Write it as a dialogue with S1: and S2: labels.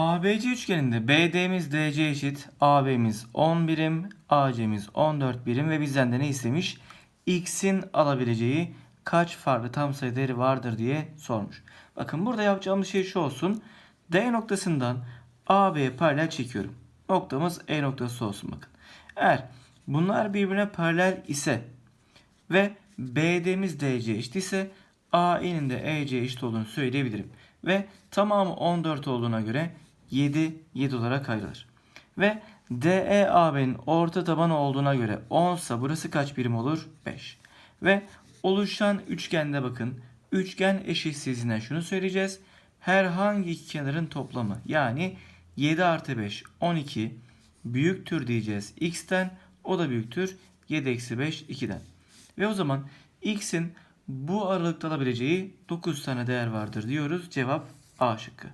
S1: ABC üçgeninde BD'miz DC eşit, AB'miz 10 birim, AC'miz 14 birim ve bizden de ne istemiş? X'in alabileceği kaç farklı tam sayı değeri vardır diye sormuş. Bakın burada yapacağımız şey şu olsun. D noktasından AB'ye paralel çekiyorum. Noktamız E noktası olsun bakın. Eğer bunlar birbirine paralel ise ve BD'miz DC eşit ise AE'nin de EC eşit olduğunu söyleyebilirim. Ve tamamı 14 olduğuna göre 7 7 olarak ayrılır. Ve DEAB'nin orta tabanı olduğuna göre 10 ise burası kaç birim olur? 5. Ve oluşan üçgende bakın üçgen eşitsizliğinden şunu söyleyeceğiz. Herhangi iki kenarın toplamı yani 7 artı 5 12 büyüktür diyeceğiz x'ten o da büyüktür 7 eksi 5 2'den. Ve o zaman x'in bu aralıkta alabileceği 9 tane değer vardır diyoruz. Cevap A şıkkı.